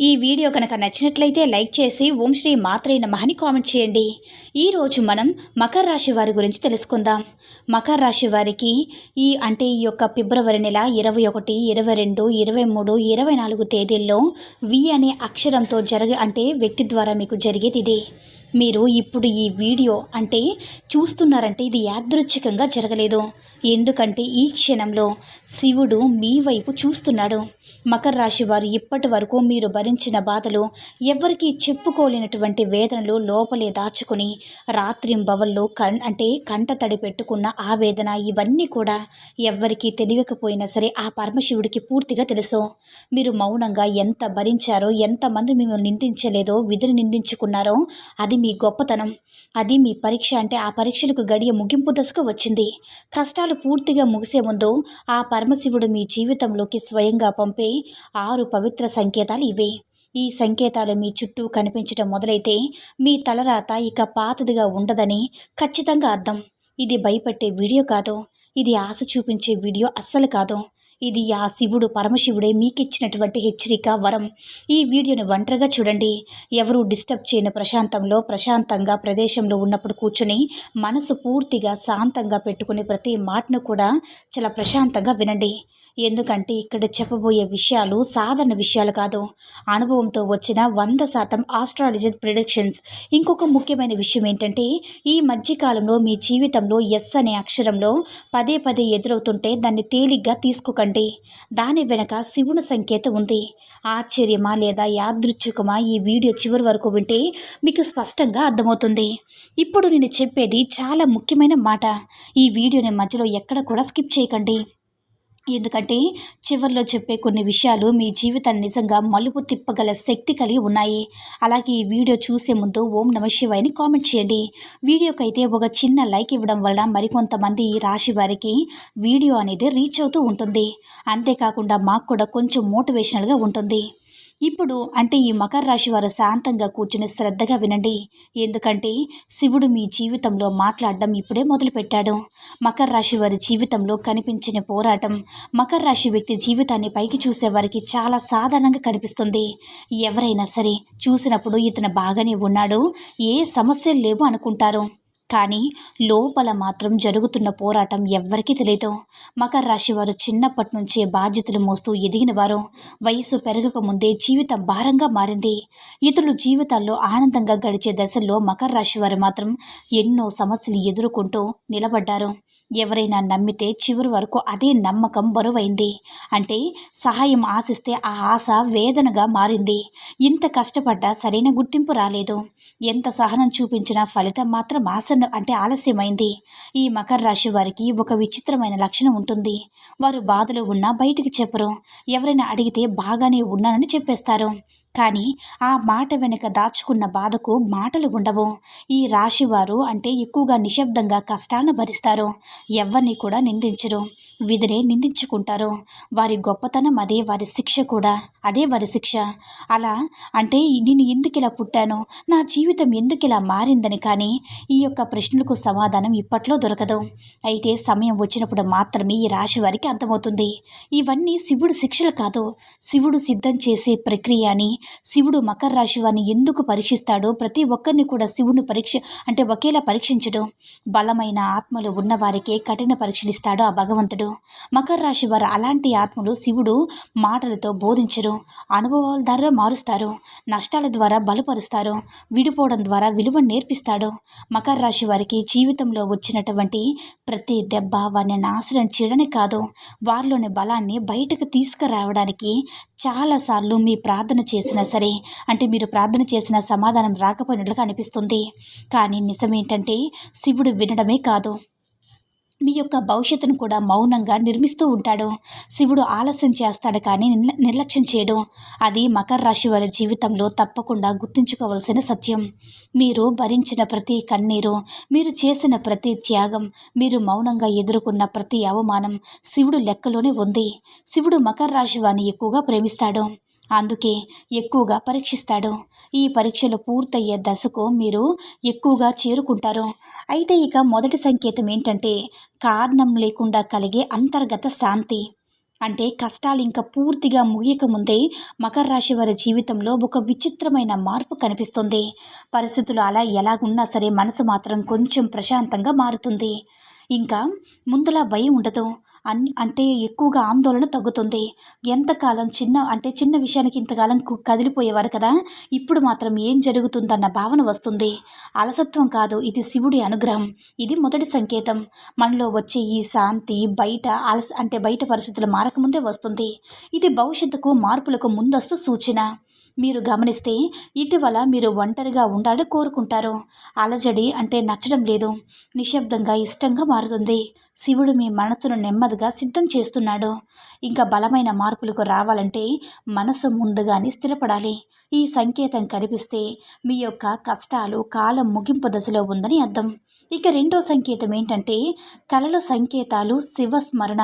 ఈ వీడియో కనుక నచ్చినట్లయితే లైక్ చేసి ఓం శ్రీ మాత్రైన నమఃని కామెంట్ చేయండి. ఈరోజు మనం మకర రాశి వారి గురించి తెలుసుకుందాం. మకర రాశి వారికి ఈ అంటే ఈ యొక్క ఫిబ్రవరి నెల ఇరవై ఒకటి ఇరవై రెండు ఇరవై మూడు ఇరవై నాలుగు తేదీల్లో వి అనే అక్షరంతో జరగ అంటే వ్యక్తి ద్వారా మీకు జరిగేది ఇదే. మీరు ఇప్పుడు ఈ వీడియో అంటే చూస్తున్నారంటే ఇది యాదృచ్ఛికంగా జరగలేదు. ఎందుకంటే ఈ క్షణంలో శివుడు మీ వైపు చూస్తున్నాడు. మకర రాశి వారు ఇప్పటి వరకు మీరు భరించిన బాధలు ఎవ్వరికీ చెప్పుకోలేనటువంటి వేదనలు లోపలే దాచుకుని రాత్రింబవల్లో కన్ అంటే కంట తడి పెట్టుకున్న ఆ వేదన ఇవన్నీ కూడా ఎవ్వరికీ తెలియకపోయినా సరే ఆ పరమశివుడికి పూర్తిగా తెలుసు. మీరు మౌనంగా ఎంత భరించారో ఎంతమంది మిమ్మల్ని నిందించలేదో విధులు నిందించుకున్నారో అది మీ గొప్పతనం. అది మీ పరీక్ష అంటే ఆ పరీక్షలకు గడియ ముగింపు దశకు వచ్చింది. కష్టాలు పూర్తిగా ముగిసే ముందు ఆ పరమశివుడు మీ జీవితంలోకి స్వయంగా పంపే ఆరు పవిత్ర సంకేతాలు ఇవే. ఈ సంకేతాలు మీ చుట్టూ కనిపించడం మొదలైతే మీ తలరాత ఇక పాతదిగా ఉండదని ఖచ్చితంగా అర్థం. ఇది భయపెట్టే వీడియో కాదు. ఇది ఆశ చూపించే వీడియో అస్సలు కాదు. ఇది ఆ శివుడు పరమశివుడే మీకిచ్చినటువంటి హెచ్చరిక వరం. ఈ వీడియోని ఒంటరిగా చూడండి. ఎవరూ డిస్టర్బ్ చేయని ప్రశాంతంలో ప్రశాంతంగా ప్రదేశంలో ఉన్నప్పుడు కూర్చుని మనసు పూర్తిగా శాంతంగా పెట్టుకునే ప్రతి మాటను కూడా చాలా ప్రశాంతంగా వినండి. ఎందుకంటే ఇక్కడ చెప్పబోయే విషయాలు సాధారణ విషయాలు కాదు. అనుభవంతో వచ్చిన వంద శాతం ఆస్ట్రాలజీ ప్రిడిక్షన్స్. ఇంకొక ముఖ్యమైన విషయం ఏంటంటే ఈ మధ్యకాలంలో మీ జీవితంలో ఎస్ అనే అక్షరంలో పదే పదే ఎదురవుతుంటే దాన్ని తేలిగ్గా తీసుకోకండి. దాని వెనక శివుని సంకేతం ఉంది. ఆశ్చర్యమా లేదా యాదృచ్ఛికమా ఈ వీడియో చివరి వరకు వింటే మీకు స్పష్టంగా అర్థమవుతుంది. ఇప్పుడు నేను చెప్పేది చాలా ముఖ్యమైన మాట. ఈ వీడియోని మధ్యలో ఎక్కడ కూడా స్కిప్ చేయకండి. ఎందుకంటే చివరిలో చెప్పే కొన్ని విషయాలు మీ జీవితాన్ని నిజంగా మలుపు తిప్పగల శక్తి కలిగి ఉన్నాయి. అలాగే ఈ వీడియో చూసే ముందు ఓం నమ శివాయని కామెంట్ చేయండి. వీడియోకి అయితే ఒక చిన్న లైక్ ఇవ్వడం వల్ల మరికొంతమంది ఈ రాశి వారికి వీడియో అనేది రీచ్ అవుతూ ఉంటుంది. అంతేకాకుండా మాకు కూడా కొంచెం మోటివేషనల్గా ఉంటుంది. ఇప్పుడు అంటే ఈ మకర రాశి వారు శాంతంగా కూర్చుని శ్రద్ధగా వినండి. ఎందుకంటే శివుడు మీ జీవితంలో మాట్లాడడం ఇప్పుడే మొదలుపెట్టాడు. మకర రాశి వారి జీవితంలో కనిపించిన పోరాటం మకర రాశి వ్యక్తి జీవితాన్ని పైకి చూసే వారికి చాలా సాధారణంగా కనిపిస్తుంది. ఎవరైనా సరే చూసినప్పుడు ఇతను బాగానే ఉన్నాడు ఏ సమస్యలు లేవు అనుకుంటారు. కానీ లోపల మాత్రం జరుగుతున్న పోరాటం ఎవ్వరికీ తెలియదు మకర రాశి వారు చిన్నప్పటి నుంచే బాధ్యతలు మోస్తూ ఎదిగిన వారు. వయసు పెరగక ముందే జీవితం భారంగా మారింది. ఇతరులు జీవితాల్లో ఆనందంగా గడిచే దశల్లో మకర రాశి వారు మాత్రం ఎన్నో సమస్యలు ఎదుర్కొంటూ నిలబడ్డారు. ఎవరైనా నమ్మితే చివరి వరకు అదే నమ్మకం బరువైంది. అంటే సహాయం ఆశిస్తే ఆ ఆశ వేదనగా మారింది. ఇంత కష్టపడ్డా సరైన గుర్తింపు రాలేదు. ఎంత సహనం చూపించినా ఫలితం మాత్రం ఆశ అంటే ఆలస్యమైంది. ఈ మకర రాశి వారికి ఒక విచిత్రమైన లక్షణం ఉంటుంది. వారు బాధలో ఉన్నా బయటికి చెప్పరు. ఎవరైనా అడిగితే బాగానే ఉన్నానని చెప్పేస్తారు. కానీ ఆ మాట వెనుక దాచుకున్న బాధకు మాటలు ఉండవు. ఈ రాశివారు అంటే ఎక్కువగా నిశ్శబ్దంగా కష్టాన్ని భరిస్తారు. ఎవరిని కూడా నిందించరు. విధినే నిందించుకుంటారు. వారి గొప్పతనం అదే వారి శిక్ష కూడా. అదే వారి శిక్ష. అలా అంటే నేను ఎందుకు ఇలా పుట్టాను? నా జీవితం ఎందుకు ఇలా మారిందని కానీ ఈ యొక్క ప్రశ్నలకు సమాధానం ఇప్పట్లో దొరకదు. అయితే సమయం వచ్చినప్పుడు మాత్రమే ఈ రాశి వారికి అర్థమవుతుంది. ఇవన్నీ శివుడు శిక్షలు కాదు. శివుడు సిద్ధం చేసే ప్రక్రియ అని శివుడు మకర రాశి వారిని ఎందుకు పరీక్షిస్తాడో ప్రతి ఒక్కరిని కూడా శివుడిని పరీక్ష అంటే ఒకేలా పరీక్షించడం. బలమైన ఆత్మలు ఉన్నవారికే కఠిన పరీక్షలు ఇస్తాడు ఆ భగవంతుడు. మకర రాశి వారు అలాంటి ఆత్మలు శివుడు మాటలతో బోధించరు. అనుభవాల ద్వారా మారుస్తారు. నష్టాల ద్వారా బలపరుస్తారు. విడిపోవడం ద్వారా విలువ నేర్పిస్తాడు. మకర రాశి వారికి జీవితంలో వచ్చినటువంటి ప్రతి దెబ్బ వారిని నాశనం చేయడానికి కాదు వారిలోని బలాన్ని బయటకు తీసుకురావడానికి చాలాసార్లు మీ ప్రార్థన చేసినా సరే అంటే మీరు ప్రార్థన చేసిన సమాధానం రాకపోయినట్లుగా అనిపిస్తుంది. కానీ నిజమేంటంటే శివుడు వినడమే కాదు. మీ యొక్క భవిష్యత్తును కూడా మౌనంగా నిర్మిస్తూ ఉంటాడు. శివుడు ఆలస్యం చేస్తాడు కానీ నిర్లక్ష్యం చేయడం. అది మకర రాశి వారి జీవితంలో తప్పకుండా గుర్తుంచుకోవాల్సిన సత్యం. మీరు భరించిన ప్రతి కన్నీరు మీరు చేసిన ప్రతి త్యాగం మీరు మౌనంగా ఎదుర్కొన్న ప్రతి అవమానం శివుడు లెక్కలోనే ఉంది. శివుడు మకర రాశి వారిని ఎక్కువగా ప్రేమిస్తాడు. అందుకే ఎక్కువగా పరీక్షిస్తాడు. ఈ పరీక్షలు పూర్తయ్యే దశకు మీరు ఎక్కువగా చేరుకుంటారు. అయితే ఇక మొదటి సంకేతం ఏంటంటే కారణం లేకుండా కలిగే అంతర్గత శాంతి. అంటే కష్టాలు ఇంకా పూర్తిగా ముగియక ముందే మకర రాశి వారి జీవితంలో ఒక విచిత్రమైన మార్పు కనిపిస్తుంది. పరిస్థితులు అలా ఎలాగున్నా సరే మనసు మాత్రం కొంచెం ప్రశాంతంగా మారుతుంది. ఇంకా ముందులా భయం ఉండదు. అన్ని అంటే ఎక్కువగా ఆందోళన తగ్గుతుంది. ఎంతకాలం చిన్న అంటే చిన్న విషయానికి ఇంతకాలం కు- కదిలిపోయేవారు కదా? ఇప్పుడు మాత్రం ఏం జరుగుతుందన్న భావన వస్తుంది. అలసత్వం కాదు ఇది శివుడి అనుగ్రహం. ఇది మొదటి సంకేతం. మనలో వచ్చే ఈ శాంతి బయట అలస అంటే బయట పరిస్థితులు మారకముందే వస్తుంది. ఇది భవిష్యత్తుకు మార్పులకు ముందస్తు సూచన. మీరు గమనిస్తే ఇటీవల మీరు ఒంటరిగా ఉండాలని కోరుకుంటారు. అలజడి అంటే నచ్చడం లేదు. నిశ్శబ్దంగా ఇష్టంగా మారుతుంది. శివుడు మీ మనసును నెమ్మదిగా సిద్ధం చేస్తున్నాడు. ఇంకా బలమైన మార్పులకు రావాలంటే మనసు ముందుగానే స్థిరపడాలి. ఈ సంకేతం కనిపిస్తే మీ యొక్క కష్టాలు కాలం ముగింపు దశలో ఉందని అర్థం. ఇక రెండో సంకేతం ఏంటంటే కలల సంకేతాలు శివస్మరణ.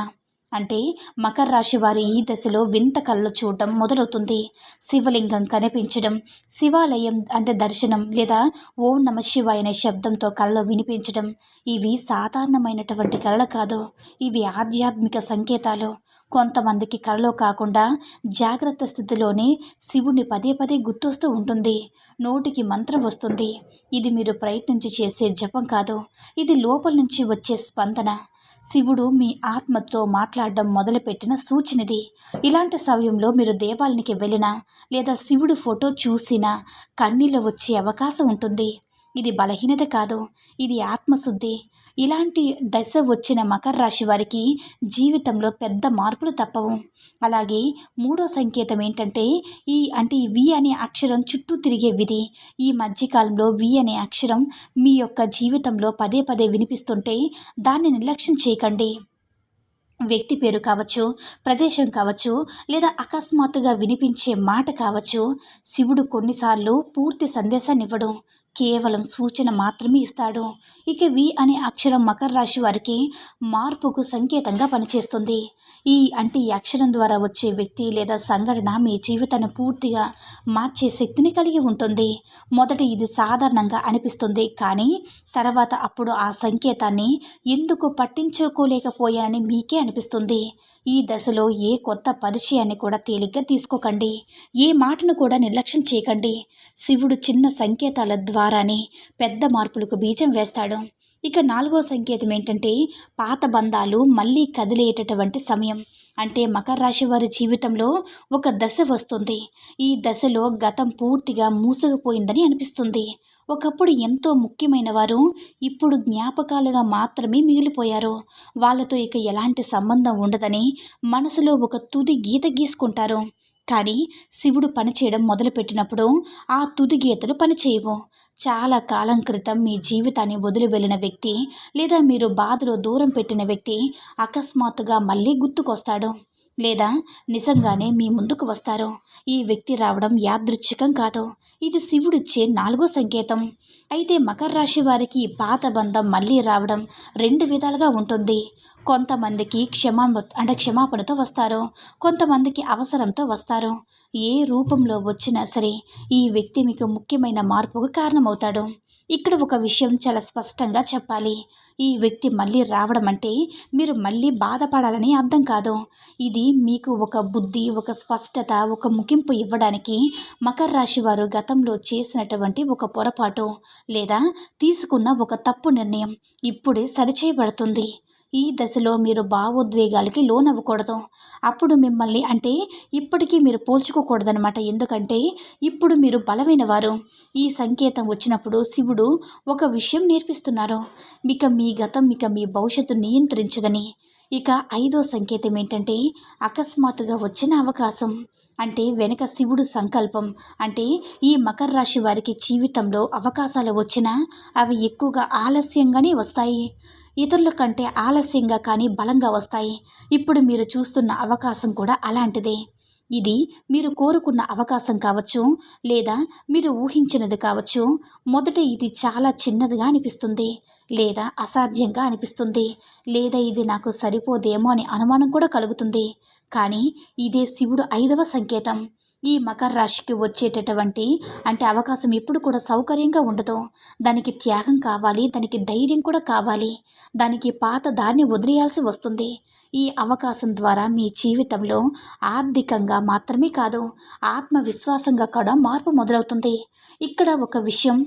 అంటే మకర రాశి వారి ఈ దశలో వింత కళ్ళు చూడటం మొదలవుతుంది. శివలింగం కనిపించడం శివాలయం అంటే దర్శనం లేదా ఓం నమ శివాయ అనే శబ్దంతో కళలో వినిపించడం ఇవి సాధారణమైనటువంటి కళలు కాదు. ఇవి ఆధ్యాత్మిక సంకేతాలు. కొంతమందికి కలలో కాకుండా జాగ్రత్త స్థితిలోనే శివుని పదే పదే గుర్తొస్తూ ఉంటుంది. నోటికి మంత్రం వస్తుంది. ఇది మీరు ప్రయత్నించి చేసే జపం కాదు. ఇది లోపల నుంచి వచ్చే స్పందన. శివుడు మీ ఆత్మతో మాట్లాడడం మొదలుపెట్టిన సూచనది. ఇలాంటి సమయంలో మీరు దేవాలయానికి వెళ్ళినా లేదా శివుడు ఫోటో చూసినా కన్నీళ్ళు వచ్చే అవకాశం ఉంటుంది. ఇది బలహీనత కాదు. ఇది ఆత్మశుద్ధి. ఇలాంటి దశ వచ్చిన మకర రాశి వారికి జీవితంలో పెద్ద మార్పులు తప్పవు. అలాగే మూడో సంకేతం ఏంటంటే ఈ అంటే వి అనే అక్షరం చుట్టూ తిరిగే విధి. ఈ మధ్యకాలంలో వి అనే అక్షరం మీ యొక్క జీవితంలో పదే పదే వినిపిస్తుంటే దాన్ని నిర్లక్ష్యం చేయకండి. వ్యక్తి పేరు కావచ్చు ప్రదేశం కావచ్చు లేదా అకస్మాత్తుగా వినిపించే మాట కావచ్చు శివుడు కొన్నిసార్లు పూర్తి సందేశాన్ని ఇవ్వడు. కేవలం సూచన మాత్రమే ఇస్తాడు. ఇక వి అనే అక్షరం మకర రాశి వారికి మార్పుకు సంకేతంగా పనిచేస్తుంది. ఈ అంటే ఈ అక్షరం ద్వారా వచ్చే వ్యక్తి లేదా సంఘటన మీ జీవితాన్ని పూర్తిగా మార్చే శక్తిని కలిగి ఉంటుంది. మొదట ఇది సాధారణంగా అనిపిస్తుంది. కానీ తర్వాత అప్పుడు ఆ సంకేతాన్ని ఎందుకు పట్టించుకోలేకపోయానని మీకే అనిపిస్తుంది. ఈ దశలో ఏ కొత్త పరిచయాన్ని కూడా తేలిగ్గా తీసుకోకండి. ఏ మాటను కూడా నిర్లక్ష్యం చేయకండి. శివుడు చిన్న సంకేతాల ద్వారానే పెద్ద మార్పులకు బీజం వేస్తాడు. ఇక నాలుగో సంకేతం ఏంటంటే పాత బంధాలు మళ్ళీ కదిలేటటువంటి సమయం. అంటే మకర రాశి వారి జీవితంలో ఒక దశ వస్తుంది. ఈ దశలో గతం పూర్తిగా మూసుకుపోయిందని అనిపిస్తుంది. ఒకప్పుడు ఎంతో ముఖ్యమైన వారు ఇప్పుడు జ్ఞాపకాలుగా మాత్రమే మిగిలిపోయారు. వాళ్ళతో ఇక ఎలాంటి సంబంధం ఉండదని మనసులో ఒక తుది గీత గీసుకుంటారు. కానీ శివుడు పనిచేయడం మొదలుపెట్టినప్పుడు ఆ తుది గీతలు పనిచేయవు. చాలా కాలం క్రితం మీ జీవితాన్ని వదిలి వెళ్ళిన వ్యక్తి లేదా మీరు బాధలో దూరం పెట్టిన వ్యక్తి అకస్మాత్తుగా మళ్ళీ గుర్తుకొస్తాడు. లేదా నిజంగానే మీ ముందుకు వస్తారు? ఈ వ్యక్తి రావడం యాదృచ్ఛికం కాదు? ఇది శివుడిచ్చే నాలుగో సంకేతం. అయితే మకర రాశి వారికి పాత బంధం మళ్ళీ రావడం రెండు విధాలుగా ఉంటుంది. కొంతమందికి క్షమా అంటే క్షమాపణతో వస్తారు కొంతమందికి అవసరంతో వస్తారు ఏ రూపంలో వచ్చినా సరే ఈ వ్యక్తి మీకు ముఖ్యమైన మార్పుకు కారణమవుతాడు. ఇక్కడ ఒక విషయం చాలా స్పష్టంగా చెప్పాలి. ఈ వ్యక్తి మళ్ళీ రావడం అంటే మీరు మళ్ళీ బాధపడాలని అర్థం కాదు. ఇది మీకు ఒక బుద్ధి ఒక స్పష్టత ఒక ముగింపు ఇవ్వడానికి మకర రాశి వారు గతంలో చేసినటువంటి ఒక పొరపాటు లేదా తీసుకున్న ఒక తప్పు నిర్ణయం. ఇప్పుడే సరిచేయబడుతుంది. ఈ దశలో మీరు భావోద్వేగాలకి లోనవ్వకూడదు. అప్పుడు మిమ్మల్ని అంటే ఇప్పటికీ మీరు పోల్చుకోకూడదనమాట ఎందుకంటే ఇప్పుడు మీరు బలమైన వారు ఈ సంకేతం వచ్చినప్పుడు శివుడు ఒక విషయం నేర్పిస్తున్నారు. ఇక మీ గతం ఇక మీ భవిష్యత్తు నియంత్రించదని. ఇక ఐదో సంకేతం ఏంటంటే అకస్మాత్తుగా వచ్చిన అవకాశం. అంటే వెనక శివుడు సంకల్పం. అంటే ఈ మకర రాశి వారికి జీవితంలో అవకాశాలు వచ్చినా అవి ఎక్కువగా ఆలస్యంగానే వస్తాయి. ఇతరుల కంటే ఆలస్యంగా కానీ బలంగా వస్తాయి. ఇప్పుడు మీరు చూస్తున్న అవకాశం కూడా అలాంటిదే. ఇది మీరు కోరుకున్న అవకాశం కావచ్చు లేదా మీరు ఊహించినది కావచ్చు. మొదట ఇది చాలా చిన్నదిగా అనిపిస్తుంది లేదా అసాధ్యంగా అనిపిస్తుంది లేదా ఇది నాకు సరిపోదేమో అని అనుమానం కూడా కలుగుతుంది. కానీ ఇదే శివుడు ఐదవ సంకేతం. ఈ మకర రాశికి వచ్చేటటువంటి అంటే అవకాశం ఎప్పుడు కూడా సౌకర్యంగా ఉండదు. దానికి త్యాగం కావాలి దానికి ధైర్యం కూడా కావాలి. దానికి పాత దాన్ని వదిలేయాల్సి వస్తుంది. ఈ అవకాశం ద్వారా మీ జీవితంలో ఆర్థికంగా మాత్రమే కాదు ఆత్మవిశ్వాసంగా కూడా మార్పు మొదలవుతుంది. ఇక్కడ ఒక విషయం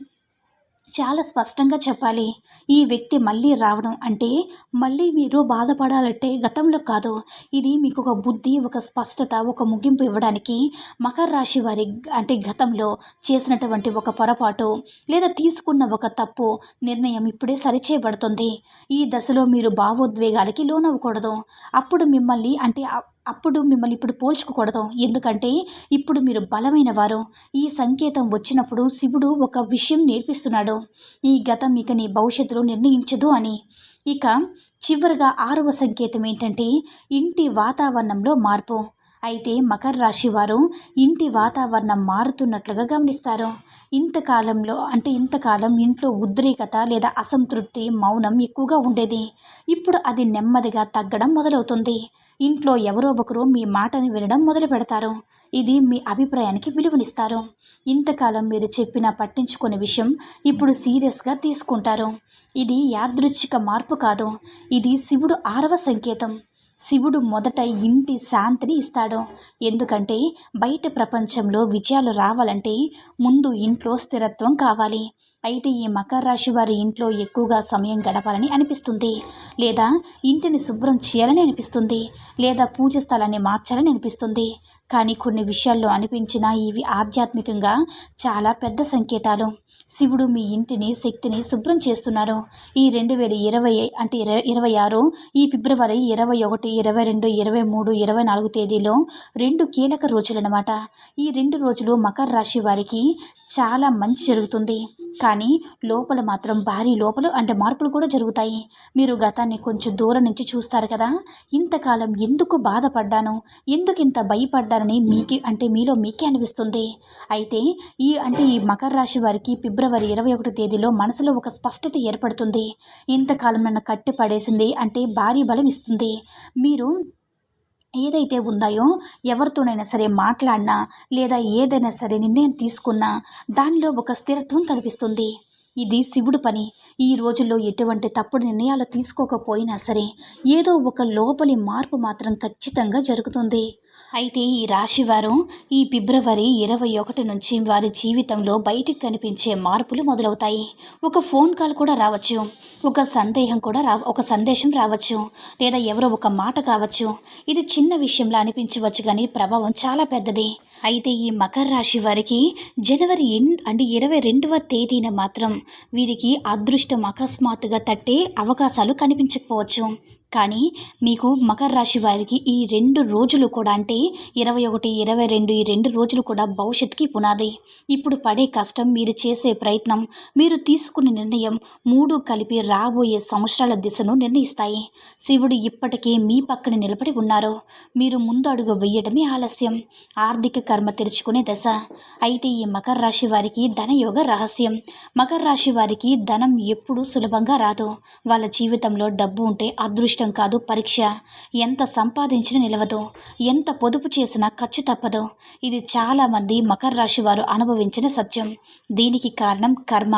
చాలా స్పష్టంగా చెప్పాలి. ఈ వ్యక్తి మళ్ళీ రావడం అంటే మళ్ళీ మీరు బాధపడాలంటే గతంలో కాదు. ఇది మీకు ఒక బుద్ధి ఒక స్పష్టత ఒక ముగింపు ఇవ్వడానికి మకర రాశి వారి అంటే గతంలో చేసినటువంటి ఒక పొరపాటు లేదా తీసుకున్న ఒక తప్పు నిర్ణయం ఇప్పుడే సరిచేయబడుతుంది. ఈ దశలో మీరు భావోద్వేగాలకి లోనవ్వకూడదు. అప్పుడు మిమ్మల్ని అంటే అప్పుడు మిమ్మల్ని ఇప్పుడు పోల్చుకోకూడదు. ఎందుకంటే ఇప్పుడు మీరు బలమైన వారు. ఈ సంకేతం వచ్చినప్పుడు శివుడు ఒక విషయం నేర్పిస్తున్నాడు. ఈ గతం ఇక నీ భవిష్యత్తులో నిర్ణయించదు అని. ఇక చివరిగా ఆరవ సంకేతం ఏంటంటే ఇంటి వాతావరణంలో మార్పు. అయితే మకర రాశి వారు ఇంటి వాతావరణం మారుతున్నట్లుగా గమనిస్తారు. ఇంతకాలంలో అంటే ఇంతకాలం ఇంట్లో ఉద్రేకత లేదా అసంతృప్తి మౌనం ఎక్కువగా ఉండేది. ఇప్పుడు అది నెమ్మదిగా తగ్గడం మొదలవుతుంది. ఇంట్లో ఎవరో ఒకరు మీ మాటని వినడం మొదలు పెడతారు. ఇది మీ అభిప్రాయానికి విలువనిస్తారు. ఇంతకాలం మీరు చెప్పిన పట్టించుకునే విషయం ఇప్పుడు సీరియస్గా తీసుకుంటారు. ఇది యాదృచ్ఛిక మార్పు కాదు. ఇది శివుడు ఆరవ సంకేతం. శివుడు మొదట ఇంటి శాంతిని ఇస్తాడు. ఎందుకంటే బయట ప్రపంచంలో విజయాలు రావాలంటే ముందు ఇంట్లో స్థిరత్వం కావాలి. అయితే ఈ మకర రాశి వారి ఇంట్లో ఎక్కువగా సమయం గడపాలని అనిపిస్తుంది. లేదా ఇంటిని శుభ్రం చేయాలని అనిపిస్తుంది. లేదా పూజ స్థలాన్ని మార్చాలని అనిపిస్తుంది. కానీ కొన్ని విషయాల్లో అనిపించిన ఇవి ఆధ్యాత్మికంగా చాలా పెద్ద సంకేతాలు. శివుడు మీ ఇంటిని శక్తిని శుభ్రం చేస్తున్నారు. ఈ రెండు వేల ఇరవై అంటే ఇరవై ఇరవై ఆరు ఈ ఫిబ్రవరి ఇరవై ఒకటి ఇరవై రెండు ఇరవై మూడు ఇరవై నాలుగు తేదీలో రెండు కీలక రోజులు అన్నమాట ఈ రెండు రోజులు మకర రాశి వారికి చాలా మంచి జరుగుతుంది. కానీ లోపల మాత్రం భారీ లోపల అంటే మార్పులు కూడా జరుగుతాయి. మీరు గతాన్ని కొంచెం దూరం నుంచి చూస్తారు కదా. ఇంతకాలం ఎందుకు బాధపడ్డాను? ఎందుకు ఇంత భయపడ్డానని మీకి అంటే మీలో మీకే అనిపిస్తుంది. అయితే ఈ అంటే ఈ మకర రాశి వారికి ఫిబ్రవరి ఇరవై ఒకటి తేదీలో మనసులో ఒక స్పష్టత ఏర్పడుతుంది. ఇంతకాలం నన్ను కట్టి పడేసింది అంటే భారీ బలం ఇస్తుంది. మీరు ఏదైతే ఉందాయో ఎవరితోనైనా సరే మాట్లాడినా లేదా ఏదైనా సరే నిర్ణయం తీసుకున్నా దానిలో ఒక స్థిరత్వం కనిపిస్తుంది. ఇది శివుడు పని. ఈ రోజుల్లో ఎటువంటి తప్పుడు నిర్ణయాలు తీసుకోకపోయినా సరే ఏదో ఒక లోపలి మార్పు మాత్రం ఖచ్చితంగా జరుగుతుంది. అయితే ఈ రాశివారు ఈ ఫిబ్రవరి ఇరవై ఒకటి నుంచి వారి జీవితంలో బయటికి కనిపించే మార్పులు మొదలవుతాయి. ఒక ఫోన్ కాల్ కూడా రావచ్చు. ఒక సందేహం కూడా రా ఒక సందేశం రావచ్చు. లేదా ఎవరో ఒక మాట కావచ్చు. ఇది చిన్న విషయంలో అనిపించవచ్చు కానీ ప్రభావం చాలా పెద్దది. అయితే ఈ మకర రాశి వారికి జనవరి ఎన్ అంటే ఇరవై రెండవ తేదీన మాత్రం వీరికి అదృష్టం అకస్మాత్తుగా తట్టే అవకాశాలు కనిపించకపోవచ్చు. కానీ మీకు మకర రాశి వారికి ఈ రెండు రోజులు కూడా అంటే ఇరవై ఒకటి ఇరవై రెండు ఈ రెండు రోజులు కూడా భవిష్యత్తుకి పునాది. ఇప్పుడు పడే కష్టం మీరు చేసే ప్రయత్నం మీరు తీసుకునే నిర్ణయం మూడు కలిపి రాబోయే సంవత్సరాల దిశను నిర్ణయిస్తాయి. శివుడు ఇప్పటికే మీ పక్కన నిలబడి ఉన్నారు. మీరు ముందు అడుగు వేయడమే ఆలస్యం. ఆర్థిక కర్మ తెరుచుకునే దశ. అయితే ఈ మకర రాశి వారికి ధనయోగ రహస్యం. మకర రాశి వారికి ధనం ఎప్పుడూ సులభంగా రాదు. వాళ్ళ జీవితంలో డబ్బు ఉంటే అదృష్టం అదృష్టం కాదు పరీక్ష. ఎంత సంపాదించినా నిలవదు. ఎంత పొదుపు చేసినా ఖర్చు తప్పదు. ఇది చాలామంది మకర రాశి వారు అనుభవించిన సత్యం. దీనికి కారణం కర్మ.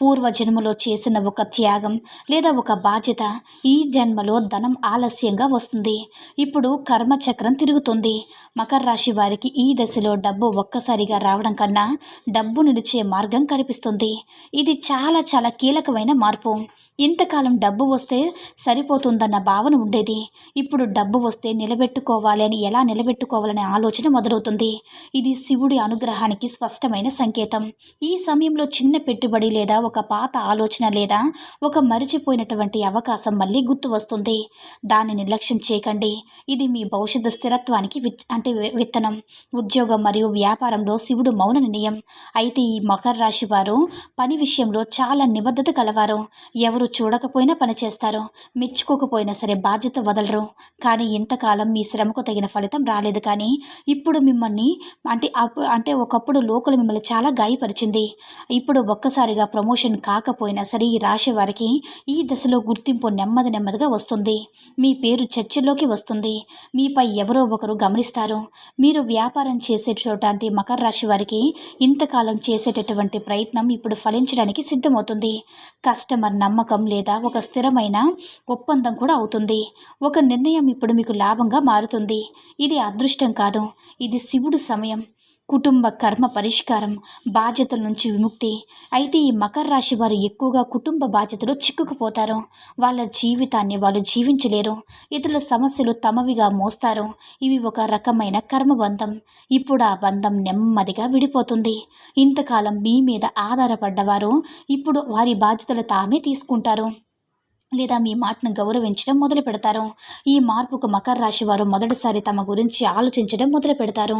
పూర్వజన్మలో చేసిన ఒక త్యాగం లేదా ఒక బాధ్యత. ఈ జన్మలో ధనం ఆలస్యంగా వస్తుంది. ఇప్పుడు కర్మ చక్రం తిరుగుతుంది. మకర రాశి వారికి ఈ దశలో డబ్బు ఒక్కసారిగా రావడం కన్నా డబ్బు నిలిచే మార్గం కనిపిస్తుంది. ఇది చాలా చాలా కీలకమైన మార్పు. ఇంతకాలం డబ్బు వస్తే సరిపోతుందన్న భావన ఉండేది. ఇప్పుడు డబ్బు వస్తే నిలబెట్టుకోవాలి అని ఎలా నిలబెట్టుకోవాలనే ఆలోచన మొదలవుతుంది. ఇది శివుడి అనుగ్రహానికి స్పష్టమైన సంకేతం. ఈ సమయంలో చిన్న పెట్టుబడి లేదా ఒక పాత ఆలోచన లేదా ఒక మరిచిపోయినటువంటి అవకాశం మళ్ళీ గుర్తు వస్తుంది. దాన్ని నిర్లక్ష్యం చేయకండి. ఇది మీ భవిష్యత్తు స్థిరత్వానికి విత్ అంటే విత్తనం ఉద్యోగం మరియు వ్యాపారంలో శివుడు మౌన నిర్ణయం. అయితే ఈ మకర రాశి వారు పని విషయంలో చాలా నిబద్ధత కలవారు. ఎవరు చూడకపోయినా పని చేస్తారు. మెచ్చుకోకపోయినా సరే బాధ్యత వదలరు. కానీ ఇంతకాలం మీ శ్రమకు తగిన ఫలితం రాలేదు. కానీ ఇప్పుడు మిమ్మల్ని అంటే అంటే ఒకప్పుడు లోకలు మిమ్మల్ని చాలా గాయపరిచింది. ఇప్పుడు ఒక్కసారిగా ప్రమోషన్ కాకపోయినా సరే ఈ రాశి వారికి ఈ దశలో గుర్తింపు నెమ్మది నెమ్మదిగా వస్తుంది. మీ పేరు చర్చల్లోకి వస్తుంది. మీపై ఎవరో ఒకరు గమనిస్తారు. మీరు వ్యాపారం చేసేటటువంటి మకర రాశి వారికి ఇంతకాలం చేసేటటువంటి ప్రయత్నం ఇప్పుడు ఫలించడానికి సిద్ధమవుతుంది. కస్టమర్ నమ్మకం లేదా ఒక స్థిరమైన ఒప్పందం కూడా అవుతుంది. ఒక నిర్ణయం ఇప్పుడు మీకు లాభంగా మారుతుంది. ఇది అదృష్టం కాదు. ఇది శివుడు సమయం. కుటుంబ కర్మ పరిష్కారం బాధ్యతల నుంచి విముక్తి. అయితే ఈ మకర రాశి వారు ఎక్కువగా కుటుంబ బాధ్యతలు చిక్కుకుపోతారు. వాళ్ళ జీవితాన్ని వాళ్ళు జీవించలేరు. ఇతరుల సమస్యలు తమవిగా మోస్తారు. ఇవి ఒక రకమైన కర్మబంధం. ఇప్పుడు ఆ బంధం నెమ్మదిగా విడిపోతుంది. ఇంతకాలం మీ మీద ఆధారపడ్డవారు ఇప్పుడు వారి బాధ్యతలు తామే తీసుకుంటారు. లేదా మీ మాటను గౌరవించడం మొదలు పెడతారు. ఈ మార్పుకు మకర రాశి వారు మొదటిసారి తమ గురించి ఆలోచించడం మొదలు పెడతారు.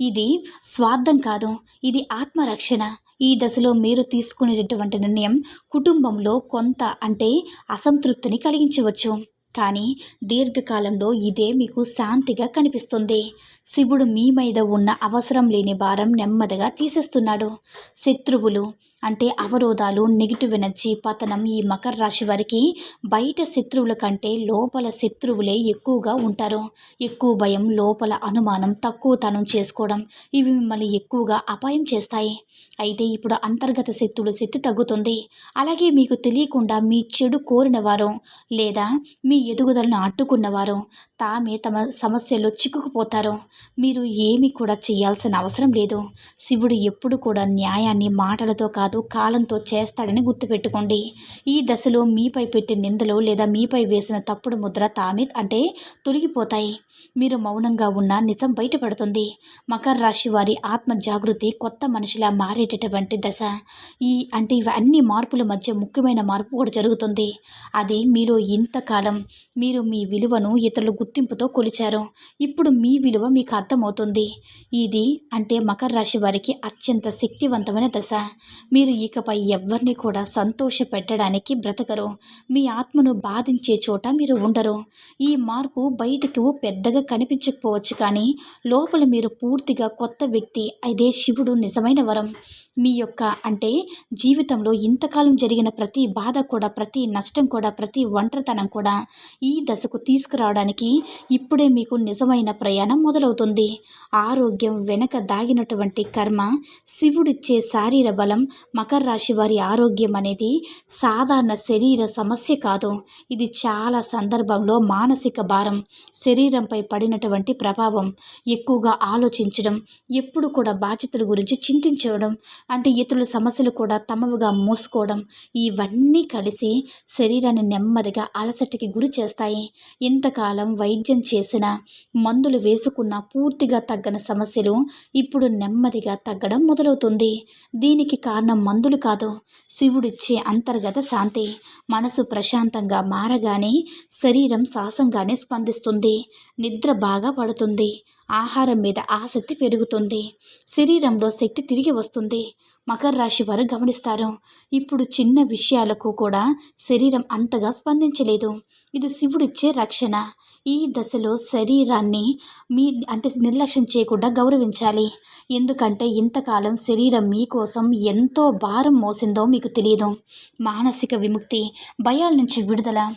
ఇది స్వార్థం కాదు ఇది ఆత్మరక్షణ. ఈ దశలో మీరు తీసుకునేటటువంటి నిర్ణయం కుటుంబంలో కొంత అంటే అసంతృప్తిని కలిగించవచ్చు. కానీ దీర్ఘకాలంలో ఇదే మీకు శాంతిగా కనిపిస్తుంది. శివుడు మీ మీద ఉన్న అవసరం లేని భారం నెమ్మదిగా తీసేస్తున్నాడు. శత్రువులు అంటే అవరోధాలు నెగిటివ్ ఎనర్జీ పతనం ఈ మకర రాశి వారికి బయట శత్రువుల కంటే లోపల శత్రువులే ఎక్కువగా ఉంటారు. ఎక్కువ భయం లోపల అనుమానం తక్కువతనం చేసుకోవడం ఇవి మిమ్మల్ని ఎక్కువగా అపాయం చేస్తాయి. అయితే ఇప్పుడు అంతర్గత శత్రువుల శక్తి తగ్గుతుంది. అలాగే మీకు తెలియకుండా మీ చెడు కోరిన వారు లేదా మీ ఎదుగుదలను అడ్డుకున్నవారు తామే తమ సమస్యల్లో చిక్కుకుపోతారు మీరు ఏమీ కూడా చేయాల్సిన అవసరం లేదు. శివుడు ఎప్పుడు కూడా న్యాయాన్ని మాటలతో కాదు కాలంతో చేస్తాడని గుర్తుపెట్టుకోండి. ఈ దశలో మీపై పెట్టే నిందలు లేదా మీపై వేసిన తప్పుడు ముద్ర తామే అంటే తొలగిపోతాయి. మీరు మౌనంగా ఉన్న నిజం బయటపడుతుంది. మకర రాశి వారి ఆత్మ జాగృతి కొత్త మనిషిలా మారేటటువంటి దశ. ఈ అంటే ఇవన్నీ మార్పుల మధ్య ముఖ్యమైన మార్పు కూడా జరుగుతుంది. అది మీరు ఇంతకాలం మీరు మీ విలువను ఇతరుల గుర్తింపుతో కొలిచారు. ఇప్పుడు మీ విలువ మీకు అర్థమవుతుంది. ఇది అంటే మకర రాశి వారికి అత్యంత శక్తివంతమైన దశ. మీరు ఇకపై ఎవ్వరిని కూడా సంతోష పెట్టడానికి బ్రతకరు. మీ ఆత్మను బాధించే చోట మీరు ఉండరు. ఈ మార్పు బయటకు పెద్దగా కనిపించకపోవచ్చు కానీ లోపల మీరు పూర్తిగా కొత్త వ్యక్తి. అదే శివుడు నిజమైన వరం. మీ యొక్క అంటే జీవితంలో ఇంతకాలం జరిగిన ప్రతి బాధ కూడా ప్రతి నష్టం కూడా ప్రతి ఒంటరితనం కూడా ఈ దశకు తీసుకురావడానికి ఇప్పుడే మీకు నిజమైన ప్రయాణం మొదలవుతుంది. ఆరోగ్యం వెనక దాగినటువంటి కర్మ శివుడిచ్చే శారీర బలం మకర రాశి వారి ఆరోగ్యం అనేది సాధారణ శరీర సమస్య కాదు. ఇది చాలా సందర్భంలో మానసిక భారం శరీరంపై పడినటువంటి ప్రభావం ఎక్కువగా ఆలోచించడం ఎప్పుడు కూడా బాధ్యతల గురించి చింతించడం అంటే ఇతరుల సమస్యలు కూడా తమవుగా మూసుకోవడం ఇవన్నీ కలిసి శరీరాన్ని నెమ్మదిగా అలసటికి గురి చేస్తాయి. ఇంతకాలం వైద్యం చేసిన మందులు వేసుకున్న పూర్తిగా తగ్గని సమస్యలు ఇప్పుడు నెమ్మదిగా తగ్గడం మొదలవుతుంది. దీనికి కారణం మందులు కాదు శివుడిచ్చే అంతర్గత శాంతి. మనసు ప్రశాంతంగా మారగానే శరీరం సాహసంగానే స్పందిస్తుంది. నిద్ర బాగా పడుతుంది. ఆహారం మీద ఆసక్తి పెరుగుతుంది. శరీరంలో శక్తి తిరిగి వస్తుంది. మకర రాశి వారు గమనిస్తారు. ఇప్పుడు చిన్న విషయాలకు కూడా శరీరం అంతగా స్పందించలేదు. ఇది శివుడిచ్చే రక్షణ. ఈ దశలో శరీరాన్ని మీ అంటే నిర్లక్ష్యం చేయకుండా గౌరవించాలి. ఎందుకంటే ఇంతకాలం శరీరం మీకోసం ఎంతో భారం మోసిందో మీకు తెలియదు మానసిక విముక్తి భయాల నుంచి విడుదల.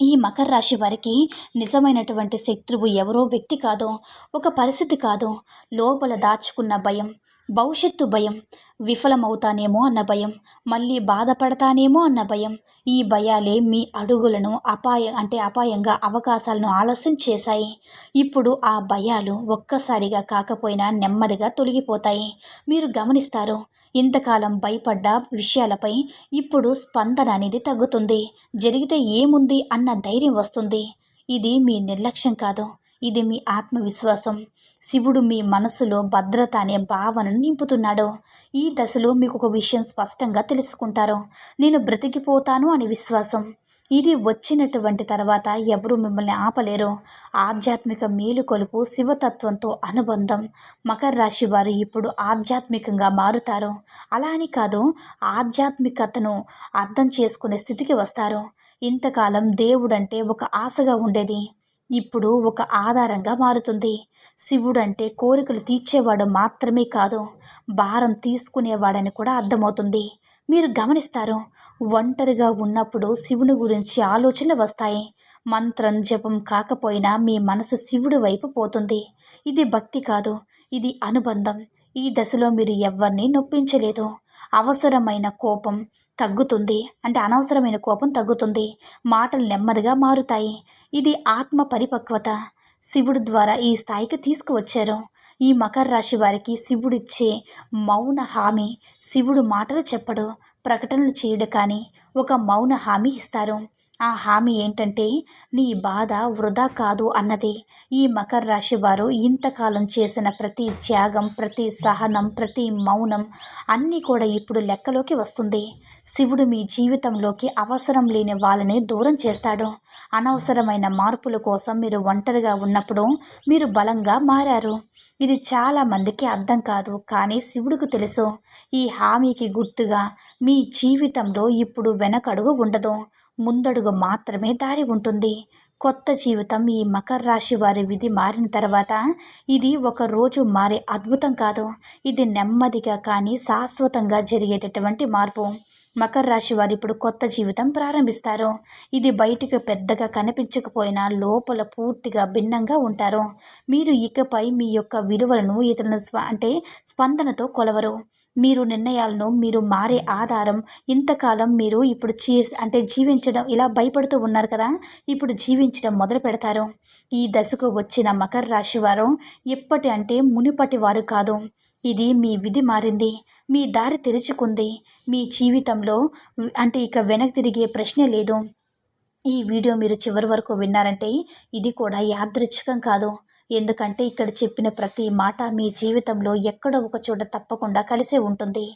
ఈ మకర రాశి వారికి నిజమైనటువంటి శత్రువు ఎవరో వ్యక్తి కాదు ఒక పరిస్థితి కాదు లోపల దాచుకున్న భయం భవిష్యత్తు భయం విఫలమవుతానేమో అన్న భయం మళ్ళీ బాధపడతానేమో అన్న భయం. ఈ భయాలే మీ అడుగులను అపాయ అంటే అపాయంగా అవకాశాలను ఆలస్యం చేశాయి. ఇప్పుడు ఆ భయాలు ఒక్కసారిగా కాకపోయినా నెమ్మదిగా తొలగిపోతాయి. మీరు గమనిస్తారు ఇంతకాలం భయపడ్డ విషయాలపై ఇప్పుడు స్పందన అనేది తగ్గుతుంది. జరిగితే ఏముంది అన్న ధైర్యం వస్తుంది. ఇది మీ నిర్లక్ష్యం కాదు. ఇది మీ ఆత్మవిశ్వాసం. శివుడు మీ మనసులో భద్రత అనే భావనను నింపుతున్నాడు. ఈ దశలో మీకు ఒక విషయం స్పష్టంగా తెలుసుకుంటారు. నేను బ్రతికిపోతాను అనే విశ్వాసం. ఇది వచ్చినటువంటి తర్వాత ఎవరు మిమ్మల్ని ఆపలేరు. ఆధ్యాత్మిక మేలుకొలుపు శివతత్వంతో అనుబంధం. మకర రాశి వారు ఇప్పుడు ఆధ్యాత్మికంగా మారుతారు. అలా అని కాదు ఆధ్యాత్మికతను అర్థం చేసుకునే స్థితికి వస్తారు. ఇంతకాలం దేవుడంటే ఒక ఆశగా ఉండేది. ఇప్పుడు ఒక ఆధారంగా మారుతుంది. శివుడు అంటే కోరికలు తీర్చేవాడు మాత్రమే కాదు భారం తీసుకునేవాడని కూడా అర్థమవుతుంది. మీరు గమనిస్తారు ఒంటరిగా ఉన్నప్పుడు శివుని గురించి ఆలోచనలు వస్తాయి. మంత్రం జపం కాకపోయినా మీ మనసు శివుడి వైపు పోతుంది. ఇది భక్తి కాదు ఇది అనుబంధం. ఈ దశలో మీరు ఎవరిని నొప్పించలేదు. అవసరమైన కోపం తగ్గుతుంది. అంటే అనవసరమైన కోపం తగ్గుతుంది. మాటలు నెమ్మదిగా మారుతాయి. ఇది ఆత్మ పరిపక్వత. శివుడు ద్వారా ఈ స్థాయికి తీసుకువచ్చారు. ఈ మకర రాశి వారికి శివుడిచ్చే మౌన హామీ శివుడు మాటలు చెప్పడు ప్రకటనలు చేయడు కానీ ఒక మౌన హామీ ఇస్తారు. ఆ హామీ ఏంటంటే నీ బాధ వృధా కాదు అన్నది. ఈ మకర రాశి వారు ఇంతకాలం చేసిన ప్రతి త్యాగం ప్రతి సహనం ప్రతి మౌనం అన్నీ కూడా ఇప్పుడు లెక్కలోకి వస్తుంది. శివుడు మీ జీవితంలోకి అవసరం లేని వాళ్ళని దూరం చేస్తాడు. అనవసరమైన మార్పుల కోసం మీరు ఒంటరిగా ఉన్నప్పుడు మీరు బలంగా మారారు. ఇది చాలామందికి అర్థం కాదు కానీ శివుడికి తెలుసు. ఈ హామీకి గుర్తుగా మీ జీవితంలో ఇప్పుడు వెనకడుగు ఉండదు. ముందడుగు మాత్రమే దారి ఉంటుంది. కొత్త జీవితం ఈ మకర రాశి వారి విధి మారిన తర్వాత ఇది ఒక రోజు మారే అద్భుతం కాదు. ఇది నెమ్మదిగా కానీ శాశ్వతంగా జరిగేటటువంటి మార్పు. మకర రాశి వారు ఇప్పుడు కొత్త జీవితం ప్రారంభిస్తారు. ఇది బయటకు పెద్దగా కనిపించకపోయినా లోపల పూర్తిగా భిన్నంగా ఉంటారు. మీరు ఇకపై మీ యొక్క విలువలను ఇతరులను స్వ అంటే స్పందనతో కొలవరు. మీరు నిర్ణయాలను మీరు మారే ఆధారం ఇంతకాలం మీరు ఇప్పుడు చీ అంటే జీవించడం ఇలా భయపడుతూ ఉన్నారు కదా ఇప్పుడు జీవించడం మొదలు పెడతారు. ఈ దశకు వచ్చిన మకర రాశి వారు ఎప్పటి అంటే మునిపటి వారు కాదు. ఇది మీ విధి మారింది. మీ దారి తెరుచుకుంది. మీ జీవితంలో అంటే ఇక వెనక్కి తిరిగే ప్రశ్నే లేదు. ఈ వీడియో మీరు చివరి వరకు విన్నారంటే ఇది కూడా యాదృచ్ఛికం కాదు. ఎందుకంటే ఇక్కడ చెప్పిన ప్రతి మాట మీ జీవితంలో ఎక్కడో ఒక చోట తప్పకుండా కలిసే ఉంటుంది.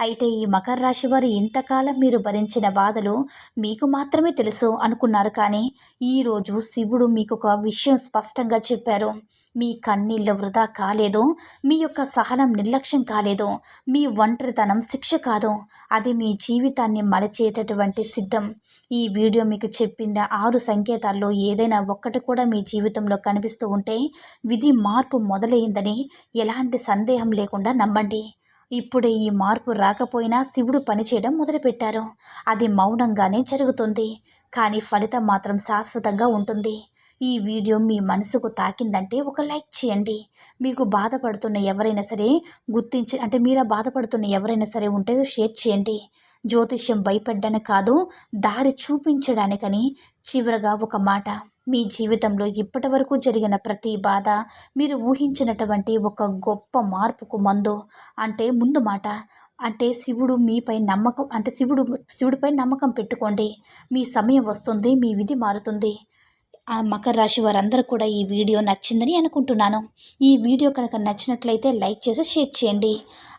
అయితే ఈ మకర రాశి వారు ఇంతకాలం మీరు భరించిన బాధలు మీకు మాత్రమే తెలుసు అనుకున్నారు కానీ ఈరోజు శివుడు మీకు ఒక విషయం స్పష్టంగా చెప్పారు. మీ కన్నీళ్ళ వృధా కాలేదు. మీ యొక్క సహనం నిర్లక్ష్యం కాలేదు. మీ ఒంటరితనం శిక్ష కాదు. అది మీ జీవితాన్ని మలచేటటువంటి సిద్ధం. ఈ వీడియో మీకు చెప్పిన ఆరు సంకేతాల్లో ఏదైనా ఒక్కటి కూడా మీ జీవితంలో కనిపిస్తూ ఉంటే విధి మార్పు మొదలైందని ఎలాంటి సందేహం లేకుండా నమ్మండి. ఇప్పుడే ఈ మార్పు రాకపోయినా శివుడు పనిచేయడం మొదలుపెట్టారు. అది మౌనంగానే జరుగుతుంది. కానీ ఫలితం మాత్రం శాశ్వతంగా ఉంటుంది. ఈ వీడియో మీ మనసుకు తాకిందంటే ఒక లైక్ చేయండి. మీకు బాధపడుతున్న ఎవరైనా సరే గుర్తించి అంటే మీలా బాధపడుతున్న ఎవరైనా సరే ఉంటే షేర్ చేయండి. జ్యోతిష్యం భయపడ్డానికి కాదు దారి చూపించడానికని చివరగా ఒక మాట. మీ జీవితంలో ఇప్పటి వరకు జరిగిన ప్రతి బాధ మీరు ఊహించినటువంటి ఒక గొప్ప మార్పుకు మందు. అంటే ముందు మాట అంటే శివుడు మీపై నమ్మకం అంటే శివుడు శివుడిపై నమ్మకం పెట్టుకోండి. మీ సమయం వస్తుంది మీ విధి మారుతుంది. ఆ మకర రాశి వారందరూ కూడా ఈ వీడియో నచ్చిందని అనుకుంటున్నాను. ఈ వీడియో కనుక నచ్చినట్లయితే లైక్ చేసి షేర్ చేయండి.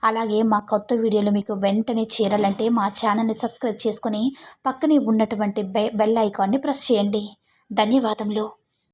అలాగే మా కొత్త వీడియోలు మీకు వెంటనే చేరాలంటే మా ఛానల్ని సబ్స్క్రైబ్ చేసుకొని పక్కనే ఉన్నటువంటి బె బెల్ ఐకాన్ని ప్రెస్ చేయండి. ధన్యవాదములు.